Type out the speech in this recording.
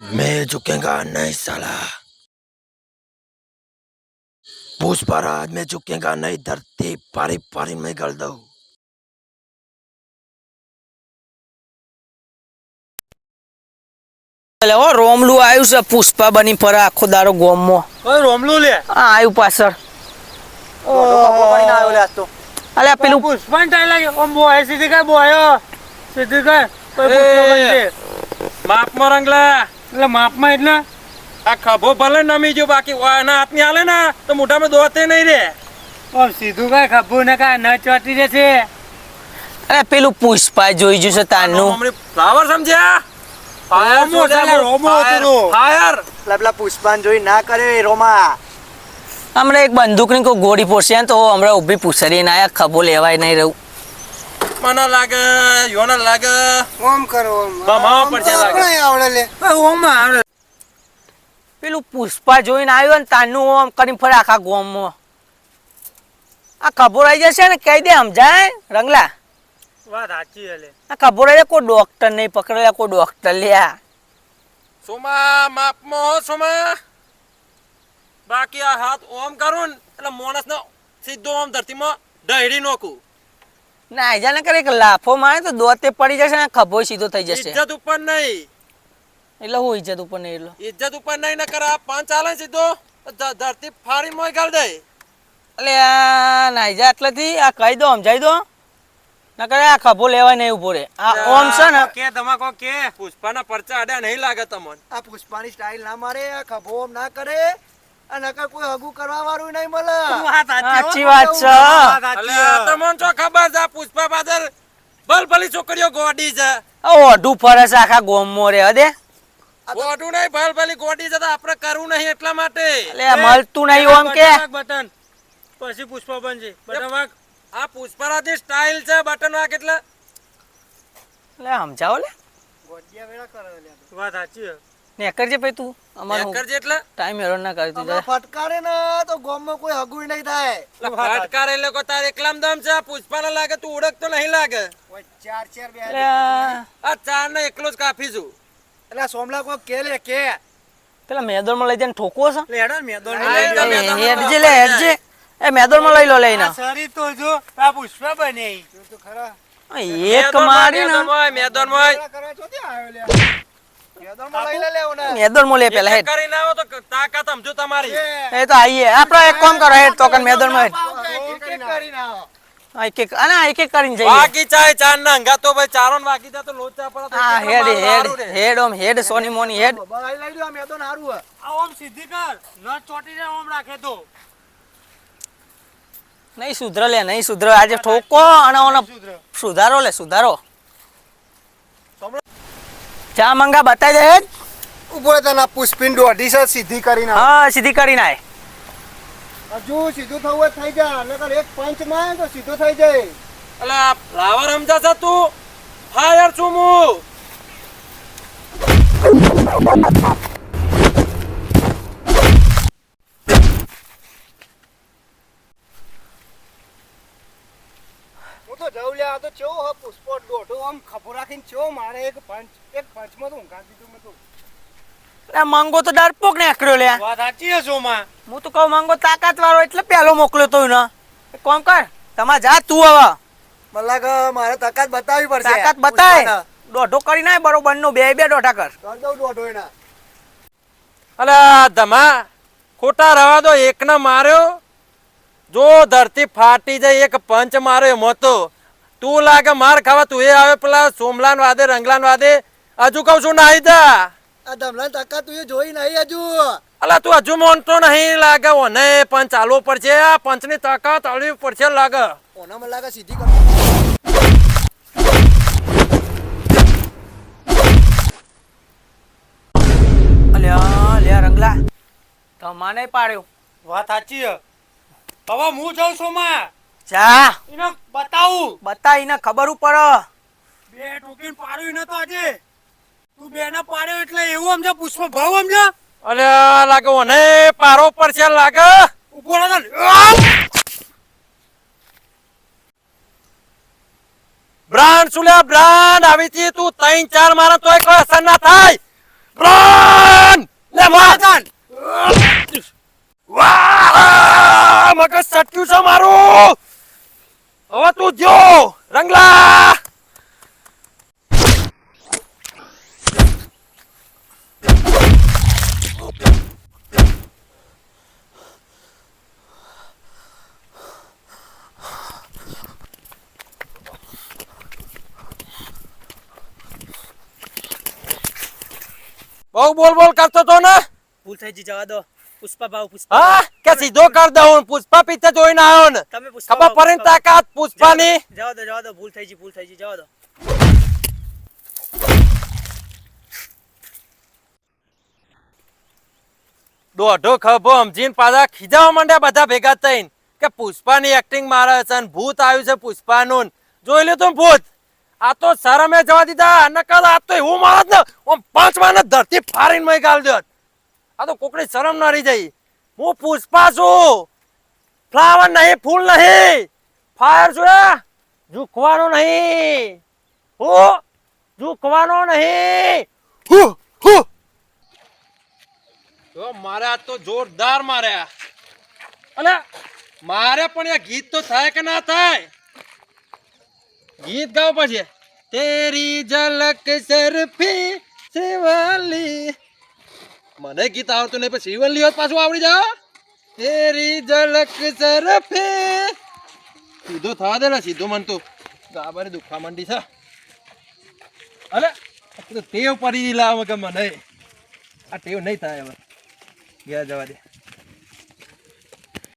मैं झुकेगा नहीं साला पुष्पराज में झुकेगा नहीं धरती पारी पारी में गल दो એટલે હો રોમલું આવ્યું છે પુષ્પા બની ફરે આખો દારો ગોમમાં ઓય રોમલું લે આ આવ્યું પાછળ અલે આ પેલું પુષ્પાન ટાઈ લાગે ઓમ બોય સીધી કઈ બોયો સીધી કઈ કોઈ પુષ્પા બનશે. માપમાં રંગલા એટલે માપમાં એટલે આ ખભો ભલે નમી જો બાકી વાના હાથની હાલે ને તો મોઢામાં દોતે નહીં રે. પણ સીધું કઈ ખભું ને કઈ ન ચોટી જશે. અરે પેલું પુષ્પા જોઈ જશે તાનું. હમણાં ફ્લાવર સમજ્યા? ફાયર ફાયર લબલા પુષ્પાન જોઈ ના કરે રોમા. હમણાં એક બંદૂકની કોઈ ગોળી પોસે ને તો હમણાં ઊભી પૂછડીને આયા ખભો લેવાય નહીં રહું મને લાગે યોને લાગે. ઓમ કરો ઓમ. બમાવા પડશે લાગે. આવડે લે. ઓમાં આવે પેલું પુષ્પા જોઈને આવ્યો ને તાનું ઓમ કરીને ફરે આખા ગોમમાં. આ ખબર આવી જશે ને કહી દે સમજાય રંગલા. વાત સાચી હલે આ ખબર આવી કોઈ ડોક્ટર નહીં પકડેલા કોઈ ડોક્ટર લ્યા. સોમા માપમાં સોમા. બાકી આ હાથ ઓમ કરું ને એટલે માણસને સીધો ઓમ ધરતીમાં ઢળી નોખું. ના જાને કરે કે લાફો મારે તો દોતે પડી જશે ને ખભો સીધો થઈ જશે. ઇજ્જત ઉપર નહીં. એટલે હું ઇજ્જત ઉપર નહીં એટલે. ઇજ્જત ઉપર નહીં ના કરા પાંચ ચાલે સીધો. ધરતી ફાડી મોય ગાળ દે. એટલે આ નાઈજા એટલેથી આ કહી દો સમજાઈ દો. ના કરે આ ખભો લેવાય નહીં ઊભો રે. આ ઓમ છે ને કે તમાકો કે? પુષ્પાના પરચા અડ્યા નહીં લાગે તમને. આ પુષ્પાની સ્ટાઇલ ના મારે આ ખભો ઓમ ના કરે. નકર કોઈ હગું કરવા વાળું નહીં મળે. સાચી વાત છે. તમને શું ખબર છે? આ પુષ્પા પાછળ ભલભલી છોકરીઓ ગોડી છે. ઓઢું ફરે છે આખા ગોમમાં રે હદે ગોડું નહીં ભલભલી ગોડી છે તો આપણે કરવું નહીં એટલા માટે. એટલે મળતું નહીં ઓમ કે. બટન પછી પુષ્પા બનશે બટન વાગ. આ પુષ્પરાજની સ્ટાઇલ છે બટન વાગ એટલે. સમજાવો લે. ગોડિયા વેળા કરે વાત સાચી ને કરજે ભાઈ તું? અમારો કરજે એટલે? ટાઈમ હેરો ના કરી દીધા. ફટકારે ને તો ગામમાં કોઈ હગું નહીં થાય. ફટકારે એટલે કો તારે એકલામ દમ છે. પુષ્પાને લાગે તું ઓળખતો નહીં લાગે. ચાર ચાર બે આ આ ચાર ને એકલો જ કાફી છું. એટલે સોમલા કો કે લે કે. પેલા મેદોરમાં લઈ જઈને ઠોકવો છે? લેડો મેદોન હા, એ તો એ હેડજે લે હેડજે. એ મેદોરમાં લઈ લો લઈને. સરી તો જો આ પુષ્પા બને. તો ખરા એક મારી ને મેદોરમાં કરવા ચોથી આવ્યો લે મેદાનમાં લઈ લે લેવો ને મેદોરમાં લે પેલા હેડ. કરીને આવો તો તાકાત સમજો તમારી. એ. તો આઈએ. આપણો એક કામ કરો હેડ તો કન મેદોરમાં હેડ. એક એક કરીને આવો. આ એક એક અને એક એક કરીને જઈએ. વાગી ચાય ચાર ના અંગા તો ભાઈ ચારો ને વાગી તો લોચા પડે તો હા હેડ હેડ હેડ ઓમ હેડ સોની મોની હેડ. બહાર લઈ લો આ હારું આ ઓમ સીધી કર ન ચોટી જાય ઓમ રાખે તો. નહીં સુધર લે નહીં સુધરે. આજે ઠોકો અને ઓનો સુધારો લે સુધારો. ચા મંગા બતાવી દે ઉપર ઊભો રહે તને પુષ્પિન દોઢી છે સીધી કરીને હા સીધી કરી નાય હજુ સીધું થવું થઈ જાય નકર એક પંચમાં તો સીધું થઈ જાય. એટલે આ ફ્લાવર સમજા છે તું? ફાયર છું હું તો જઉં લે આ તો ચેવો હે પુષ્પો દોઢો આમ ખભો રાખીને ચેવો મારે એક પંચ એક પંચમાં તો ઊંઘા દીધું મેં તો લે માંગો તો ડરપોક ને આકડ્યો લે. વાત સાચી છે સોમાં? હું તો કહું માંગો તાકાત વાળો એટલે પેલો મોકલ્યો તો ને કોણ કર? તમાર જા તું હવે. મને લાગે મારે તાકાત બતાવવી પડશે. તાકાત બતાય. દોઢો કરી નાય બરોબર નો બે બે દોઢા કર. કર દઉં દોઢો એના. અલે ધમા ખોટા રવા દો એક ને માર્યો. જો ધરતી ફાટી જાય એક પંચ માર્યો એમાં તો તું લાગે માર ખાવા તું એ આવે પેલા સોમલાન વાદે રંગલાન વાદે. હજુ કહું છું નાહી જા. આ ધમલાની તાકાત તું એ જોઈ નહીં હજુ. અલા તું હજુ મોનતો નહીં લાગે ઓને પંચ ચાલવો પડશે. આ પંચની તાકાત અળવી પડશે લાગે. ઓના મને લાગે સીધી કર અલ્યા લે રંગલા. તમાને પાડ્યો. વાત સાચી છે. હવે હું જાઉં સોમાં જા. એને બતાવું. બતાવીને ખબર ઉપર. બે ટોકીન પાડ્યું નતો આજે. તું બે ને પાડ્યો એટલે એવું સમજે પુષ્પ ભાવ સમજે અરે લાગે ઓને પારો પડશે લાગે. ઊભો રહો ને. બ્રાન્ડ સુલ્યા બ્રાન્ડ આવી છે તું ત્રણ ચાર મારા તોય કોઈ અસર ના થાય. બ્રાન્ડ! લે માર વાહ મગજ સટક્યું છે મારું હવે તું જો રંગલા બહુ બોલ બોલ કરતો તો ને? ભૂલ થઈ જવા દો. પુષ્પા ભાવ પુષ્પા હા? કે સીધો કર દઉં પુષ્પા પિક્ચર જોઈને આવ્યો ને. તમે પુષ્પા ખબર પડે ને પુષ્પા ભાવ. તાકાત પુષ્પાની. જવા દો જવા દો ભૂલ થઈ ગઈ ભૂલ થઈ ગઈ જવા દો. દોઢો ખભો સમજીને પાછા ખીજાવા માંડ્યા બધા ભેગા થઈને. કે પુષ્પાની એક્ટિંગ મારે છે ભૂત આવ્યું છે પુષ્પાનું ને. જોઈ લે તો ભૂત. આ તો શરમે જવા દીધા નકલ આ તો એવું માણસ ને આમ પાંચ માણસ ધરતી ફારીને મય ગાલ દે. આ તો કોકડી શરમ ન રહી જાય. હું પુષ્પા છું. ફ્લાવર નહીં ફૂલ નહીં. ફાયર છું ઝૂકવાનો નહીં. હું ઝૂકવાનો નહીં. હું હું. તો મારે તો જોરદાર માર્યા. અને મારે પણ એ ગીત તો થાય કે ના થાય? ગીત ગાવ પછી. તેરી ઝલક સરફી શિવલી. મને ગીત આવડતું નહીં, પણ શિવલી હોત પાછું આવડી જા તેરી ઝલક સરફી. સીધો થવા દે સીધો મન તું. ગાબરે દુખવા માંડી છે. અરે ટેવ પડી લાવ કે મને. આ ટેવ નહીં થાય હવે. ગયા જવા દે.